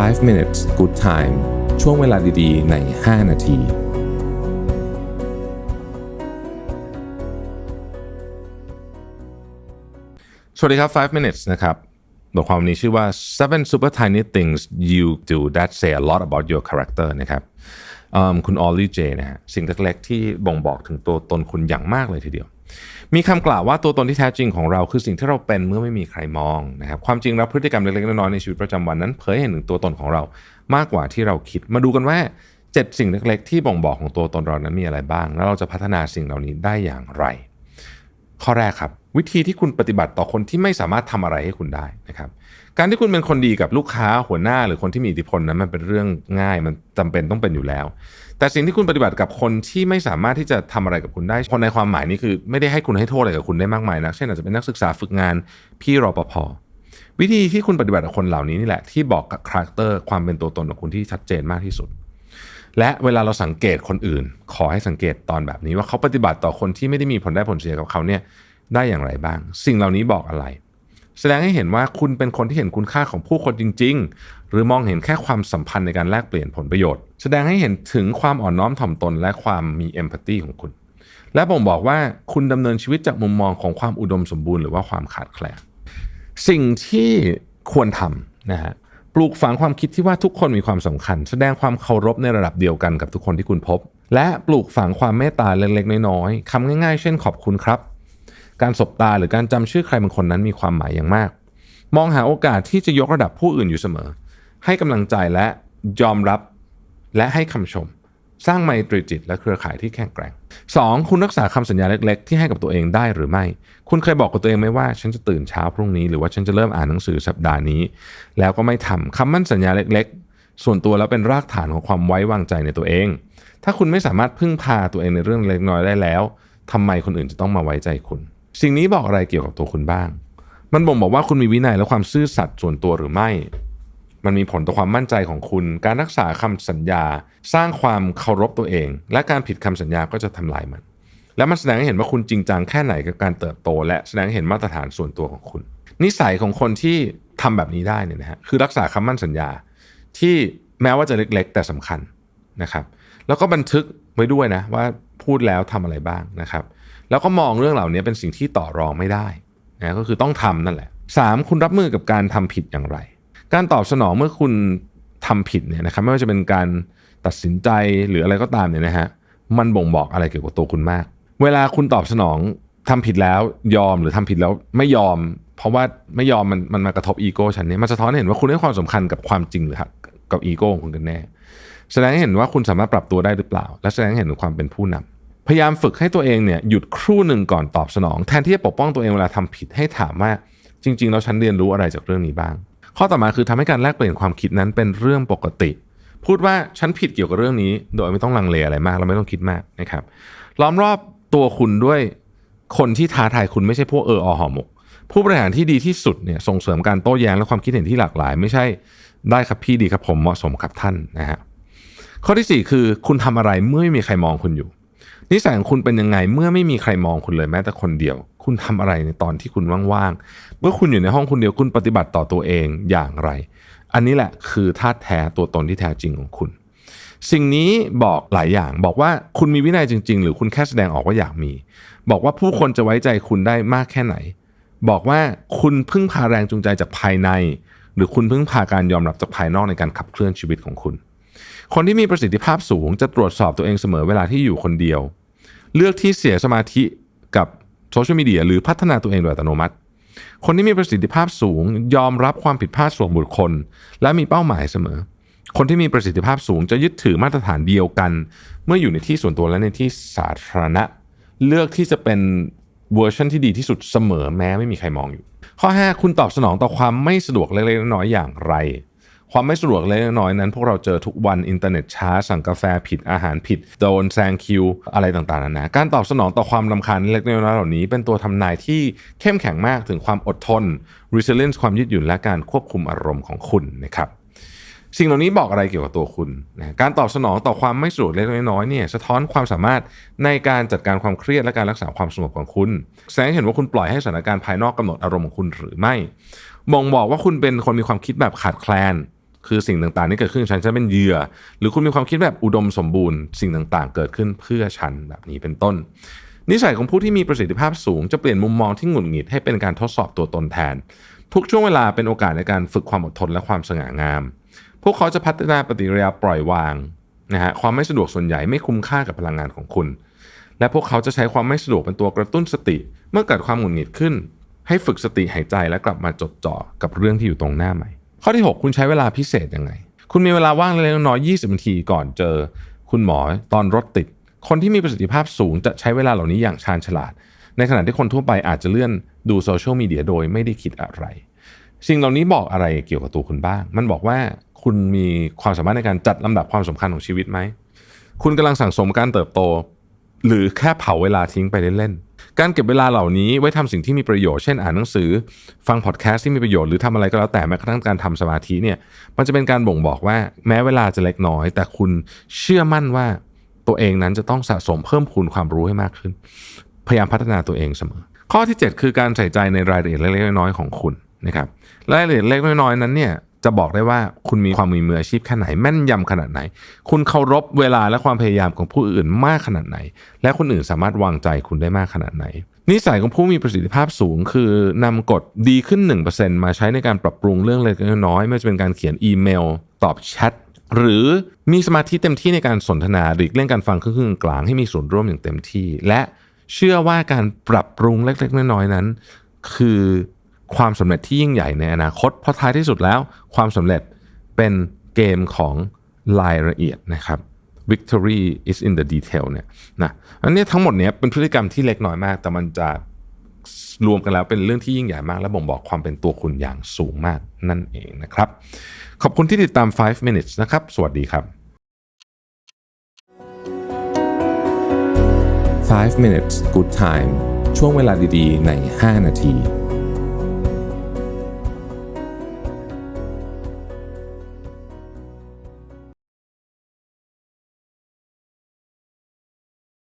5 minutes good time ช่วงเวลาดีๆ ใน 5 นาที สวัสดีครับ 5 minutes นะครับ บทความนี้ชื่อว่า seven super tiny things you do that say a lot about your character นะครับคุณออลลี่เจนะฮะสิ่งเล็กๆที่บ่งบอกถึงตัวตนคุณอย่างมากเลยทีเดียว มีคำกล่าวว่าตัวตนที่แท้จริงของเราคือสิ่งที่เราเป็นเมื่อไม่มีใครมองนะครับความจริงแล้วพฤติกรรมเล็กๆน้อยๆในชีวิตประจำวันนั้นเผยให้เห็นถึงตัวตนของเรามากกว่าที่เราคิด มาดูกันว่า 7 สิ่งเล็กๆ ที่บ่งบอกของตัวตนเรานั้นมีอะไรบ้าง แล้วเราจะพัฒนาสิ่งเหล่านี้ได้อย่างไร ข้อแรกครับ วิธีที่คุณปฏิบัติต่อคนที่ไม่สามารถทำอะไรให้คุณได้นะครับ การที่คุณเป็นคนดีกับลูกค้าหัวหน้า หรือคนที่มีอิทธิพลนั้นมันเป็นเรื่องง่ายมันจำเป็นต้องเป็นอยู่แล้ว แต่สิ่งที่คุณปฏิบัติกับคนที่ไม่สามารถที่จะทำอะไรกับคุณได้คนในความหมายนี้คือไม่ได้ให้คุณให้โทษอะไรกับคุณได้มากมายนะเช่นอาจจะเป็นนักศึกษาฝึกงานพี่รปภวิธีที่คุณปฏิบัติกับคนเหล่านี้นี่แหละที่บอกกับคาแรคเตอร์ความเป็นตัวตนของคุณที่ชัดเจนมากที่สุด และเวลาเราสังเกตคนอื่น ขอให้สังเกตตอนแบบนี้ว่าเขาปฏิบัติต่อคนที่ไม่ได้มีผลได้ผลเสียกับเขาเนี่ยได้อย่างไรบ้าง สิ่งเหล่านี้บอกอะไร แสดงให้เห็นว่าคุณเป็นคนที่เห็นคุณค่าของผู้คนจริง ๆ หรือมองเห็นแค่ความสัมพันธ์ในการแลกเปลี่ยนผลประโยชน์ แสดงให้เห็นถึงความอ่อนน้อมถ่อมตน และความมีเอมพัตตีของคุณ และบ่งบอกว่าคุณดำเนินชีวิตจากมุมมองของความอุดมสมบูรณ์หรือว่าความขาดแคลนสิ่งที่ควรทำนะฮะ ปลูกฝังความคิดที่ว่าทุกคนมีความสำคัญ แสดงความเคารพในระดับเดียวกันกับทุกคนที่คุณพบ และปลูกฝังความเมตตาเล็กๆน้อยๆคำง่าย ๆ เช่นขอบคุณครับ การสบตาหรือการจำชื่อใครบางคนนั้นมีความหมายอย่างมาก มองหาโอกาสที่จะยกระดับผู้อื่นอยู่เสมอ ให้กำลังใจและยอมรับและให้คำชม สร้างไมตรีจิต และเครือข่ายที่แข็งแกร่ง 2. คุณรักษาคำสัญญาเล็ก ๆ ที่ให้กับตัวเองได้หรือไม่ คุณเคยบอกกับตัวเองไหมว่า ฉันจะตื่นเช้าพรุ่งนี้ หรือว่าฉันจะเริ่มอ่านหนังสือสัปดาห์นี้ แล้วก็ไม่ทำคำมั่นสัญญาเล็ก ๆ ส่วนตัวแล้วเป็นรากฐานของความไว้วางใจในตัวเอง ถ้าคุณไม่สามารถพึ่งพาตัวเองในเรื่องเล็กน้อยได้แล้วทำไมคนอื่นจะต้องมาไว้ใจคุณ สิ่งนี้บอกอะไรเกี่ยวกับตัวคุณบ้าง มันบ่งบอกว่าคุณมีวินัยและความซื่อสัตย์ส่วนตัวหรือไม่ มันมีผลต่อความมั่นใจของคุณ การรักษาคำสัญญา สร้างความเคารพตัวเอง และการผิดคำสัญญาก็จะทำลายมัน และมันแสดงให้เห็นว่าคุณจริงจังแค่ไหนกับการเติบโต และแสดงให้เห็นมาตรฐานส่วนตัวของคุณ นิสัยของคนที่ทำแบบนี้ได้เนี่ยนะฮะคือรักษาคำมั่นสัญญา ที่แม้ว่าจะเล็กๆ แต่สำคัญนะครับแล้วก็บันทึกไว้ด้วยนะว่าพูดแล้วทำอะไรบ้างนะครับ แล้วก็มองเรื่องเหล่านี้เป็นสิ่งที่ต่อรองไม่ได้นะก็คือต้องทำนั่นแหละ 3. คุณรับมือกับการทำผิดอย่างไร การตอบสนองเมื่อคุณทำผิดเนี่ยนะครับไม่ว่าจะเป็นการตัดสินใจหรืออะไรก็ตามเนี่ยนะฮะมันบ่งบอกอะไรเกี่ยวกับตัวคุณมาก เวลาคุณตอบสนองทำผิดแล้วยอมหรือทำผิดแล้วไม่ยอม เพราะว่าไม่ยอมมันมันมากระทบอีโก้ฉันเนี่ยมันสะท้อนเห็นว่าคุณให้ความสำคัญกับความจริงหรือกับอีโก้ของคุณกันแน่ แสดงให้เห็นว่าคุณสามารถปรับตัวได้หรือเปล่า และแสดงให้เห็นถึงความเป็นผู้นำพยายามฝึกให้ตัวเองเนี่ยหยุดครู่หนึ่งก่อนตอบสนอง แทนที่จะปกป้องตัวเองเวลาทำผิดให้ถามว่าจริง ๆ แล้วฉันเรียนรู้อะไรจากเรื่องนี้บ้าง ข้อต่อมาคือทำให้การแลกเปลี่ยนความคิดนั้นเป็นเรื่องปกติ พูดว่าฉันผิดเกี่ยวกับเรื่องนี้ โดยไม่ต้องลังเลอะไรมากเราไม่ต้องคิดมากนะครับล้อมรอบตัวคุณด้วยคนที่ท้าทายคุณไม่ใช่พวกเอออหอหมก ผู้บริหารที่ดีที่สุดเนี่ยส่งเสริมการโต้แย้งและความคิดเห็นที่หลากหลาย ไม่ใช่ได้ครับพี่ดีครับผมเหมาะสมครับท่านนะฮะข้อที่ 4 คือคุณทำอะไรเมื่อไม่มีใครมองคุณอยู่นิสัยของคุณเป็นยังไงเมื่อไม่มีใครมองคุณเลยแม้แต่คนเดียว คุณทำอะไรในตอนที่คุณว่างๆ เมื่อคุณอยู่ในห้องคนเดียวคุณปฏิบัติต่อตัวเองอย่างไร อันนี้แหละคือธาตุแท้ตัวตนที่แท้จริงของคุณ สิ่งนี้บอกหลายอย่างบอกว่าคุณมีวินัยจริง ๆ หรือคุณแค่แสดงออกว่าอยากมี บอกว่าผู้คนจะไว้ใจคุณได้มากแค่ไหน บอกว่าคุณพึ่งพาแรงจูงใจจากภายใน หรือคุณพึ่งพาการยอมรับจากภายนอกในการขับเคลื่อนชีวิตของคุณ คนที่มีประสิทธิภาพสูงจะตรวจสอบตัวเองเสมอเวลาที่อยู่คนเดียว เลือกที่เสียสมาธิกับ โซเชียลมีเดียหรือพัฒนาตัวเองโดยอัตโนมัติ คนที่มีประสิทธิภาพสูง ยอมรับความผิดพลาดส่วนบุคคล และมีเป้าหมายเสมอ คนที่มีประสิทธิภาพสูงจะยึดถือมาตรฐานเดียวกัน เมื่ออยู่ในที่ส่วนตัวและในที่สาธารณะ เลือกที่จะเป็นเวอร์ชันที่ดีที่สุดเสมอแม้ไม่มีใครมองอยู่ ข้อ 5 คุณตอบสนองต่อความไม่สะดวกเล็กๆน้อยๆอย่างไร ความไม่สะดวกเล็กน้อยนั้น พวกเราเจอทุกวันอินเทอร์เน็ตช้า สั่งกาแฟผิดอาหารผิด โดนแซงคิว อะไรต่างๆนานาการตอบสนองต่อความลำคาญเล็กน้อยเหล่านี้ เป็นตัวทำนายที่เข้มแข็งมากถึงความอดทน resilience ความยืดหยุ่นและการควบคุมอารมณ์ของคุณนะครับสิ่งเหล่านี้บอกอะไรเกี่ยวกับตัวคุณนะการตอบสนองต่อความไม่สะดวกเล็กน้อยเนี่ยสะท้อนความสามารถในการจัดการความเครียดและการรักษาความสงบของคุณ แสดงเห็นว่าคุณปล่อยให้สถานการณ์ภายนอกกำหนดอารมณ์ของคุณหรือไม่บ่งบอกว่าคุณเป็นคนมีความคิดแบบขาดแคลน คือสิ่งต่างๆที่เกิดขึ้นฉันฉันเป็นเหยื่อ หรือคุณมีความคิดแบบอุดมสมบูรณ์ สิ่งต่างๆ เกิดขึ้นเพื่อฉันแบบนี้เป็นต้น นิสัยของผู้ที่มีประสิทธิภาพสูง จะเปลี่ยนมุมมองที่หงุดหงิดให้เป็นการทดสอบตัวตนแทน ทุกช่วงเวลาเป็นโอกาสในการฝึกความอดทนและความสง่างาม พวกเขาจะพัฒนาปฏิกิริยาปล่อยวางนะฮะความไม่สะดวกส่วนใหญ่ไม่คุ้มค่ากับพลังงานของคุณ และพวกเขาจะใช้ความไม่สะดวกเป็นตัวกระตุ้นสติ เมื่อเกิดความหงุดหงิดขึ้น ให้ฝึกสติหายใจและกลับมาจดจ่อกับเรื่องที่อยู่ตรงหน้าใหม่ ข้อที่ 6 คุณใช้เวลาพิเศษยังไง คุณมีเวลาว่างเล็กๆน้อยๆ20 นาทีก่อนเจอ คุณหมอตอนรถติด คนที่มีประสิทธิภาพสูงจะใช้เวลาเหล่านี้อย่างชาญฉลาด ในขณะที่คนทั่วไปอาจจะเลื่อนดูโซเชียลมีเดียโดยไม่ได้คิดอะไร สิ่งเหล่านี้บอกอะไรเกี่ยวกับตัวคุณบ้าง มันบอกว่าคุณมีความสามารถในการจัดลำดับความสำคัญของชีวิตไหม คุณกำลังสั่งสมการเติบโต หรือแค่เผาเวลาทิ้งไปเล่นๆ การเก็บเวลาเหล่านี้ไว้ทำสิ่งที่มีประโยชน์ เช่นอ่านหนังสือ ฟังพอดแคสต์ที่มีประโยชน์หรือทำอะไรก็แล้วแต่แม้กระทั่งการทำสมาธิเนี่ย มันจะเป็นการบ่งบอกว่าแม้เวลาจะเล็กน้อย แต่คุณเชื่อมั่นว่าตัวเองนั้นจะต้องสะสมเพิ่มพูนความรู้ให้มากขึ้น พยายามพัฒนาตัวเองเสมอ ข้อที่ 7 คือการใส่ใจในรายละเอียดเล็กๆน้อยๆของคุณนะครับรายละเอียดเล็กๆน้อยๆนั้นเนี่ย จะบอกได้ว่าคุณมีความมีมืออาชีพแค่ไหนแม่นยำขนาดไหน คุณเคารพเวลาและความพยายามของผู้อื่นมากขนาดไหน และคนอื่นสามารถวางใจคุณได้มากขนาดไหน นิสัยของผู้มีประสิทธิภาพสูง คือนำกฎดีขึ้น 1%มาใช้ในการปรับปรุงเรื่องเล็กๆน้อยๆไม่ว่าจะเป็นการเขียนอีเมล ตอบแชทหรือมีสมาธิเต็มที่ในการสนทนาหลีกเลี่ยงการฟังครึ่งกลางให้มีส่วนร่วมอย่างเต็มที่ และเชื่อว่าการปรับปรุงเล็กๆน้อยๆนั้น คือ ความสำเร็จที่ยิ่งใหญ่ในอนาคต เพราะท้ายที่สุดแล้ว ความสำเร็จเป็นเกมของรายละเอียดนะครับ victory is in the detail เนี่ยนะอันนี้ทั้งหมดเนี้ยเป็นพฤติกรรมที่เล็กน้อยมาก แต่มันจะรวมกันแล้วเป็นเรื่องที่ยิ่งใหญ่มาก และบ่งบอกความเป็นตัวคุณอย่างสูงมากนั่นเองนะครับ ขอบคุณที่ติดตาม 5 minutes นะครับ สวัสดีครับ 5 minutes good time ช่วงเวลาดีๆ ใน 5 นาที